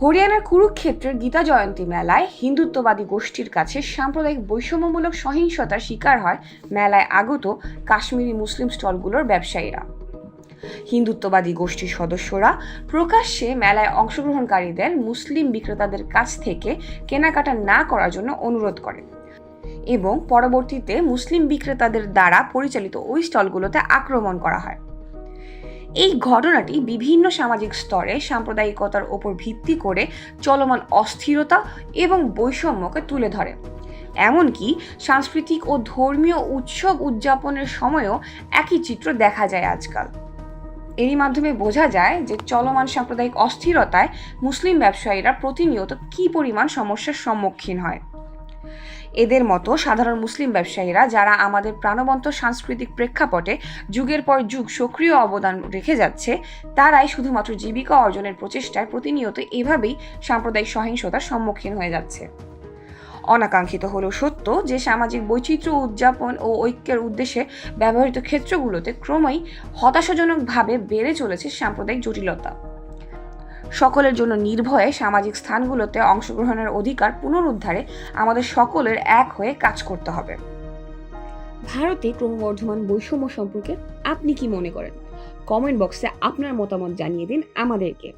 হরিয়ানার কুরুক্ষেত্রের গীতা জয়ন্তী মেলায় হিন্দুত্ববাদী গোষ্ঠীর কাছে সাম্প্রদায়িক বৈষম্যমূলক সহিংসতার শিকার হয় মেলায় আগত কাশ্মীরি মুসলিম স্টলগুলোর ব্যবসায়ীরা। হিন্দুত্ববাদী গোষ্ঠীর সদস্যরা প্রকাশ্যে মেলায় অংশগ্রহণকারীদের মুসলিম বিক্রেতাদের কাছ থেকে কেনাকাটা না করার জন্য অনুরোধ করেন এবং পরবর্তীতে মুসলিম বিক্রেতাদের দ্বারা পরিচালিত ওই স্টলগুলোতে আক্রমণ করা হয়। এই ঘটনাটি বিভিন্ন সামাজিক স্তরে সাম্প্রদায়িকতার ওপর ভিত্তি করে চলমান অস্থিরতা এবং বৈষম্যকে তুলে ধরে। এমনকি সাংস্কৃতিক ও ধর্মীয় উৎসব উদযাপনের সময়ও একই চিত্র দেখা যায় আজকাল। এরই মাধ্যমে বোঝা যায় যে চলমান সাম্প্রদায়িক অস্থিরতায় মুসলিম ব্যবসায়ীরা প্রতিনিয়ত কী পরিমাণ সমস্যার সম্মুখীন হয়। এদের মতো সাধারণ মুসলিম ব্যবসায়ীরা যারা আমাদের প্রাণবন্ত সাংস্কৃতিক প্রেক্ষাপটে যুগের পর যুগ সক্রিয় অবদান রেখে যাচ্ছে, তারাই শুধুমাত্র জীবিকা অর্জনের প্রচেষ্টায় প্রতিনিয়ত এভাবেই সাম্প্রদায়িক সহিংসতার সম্মুখীন হয়ে যাচ্ছে। অনাকাঙ্ক্ষিত হলেও সত্য যে সামাজিক বৈচিত্র্য উদযাপন ও ঐক্যের উদ্দেশ্যে ব্যবহৃত ক্ষেত্রগুলোতে ক্রমেই হতাশাজনকভাবে বেড়ে চলেছে সাম্প্রদায়িক জটিলতা। সকলের জন্য নির্ভয়ে সামাজিক স্থানগুলোতে অংশগ্রহণের অধিকার পুনরুদ্ধারে আমাদের সকলের এক হয়ে কাজ করতে হবে। ভারতে ক্রমবর্ধমান বৈষম্য সম্পর্কে আপনি কি মনে করেন? কমেন্ট বক্সে আপনার মতামত জানিয়ে দিন আমাদেরকে।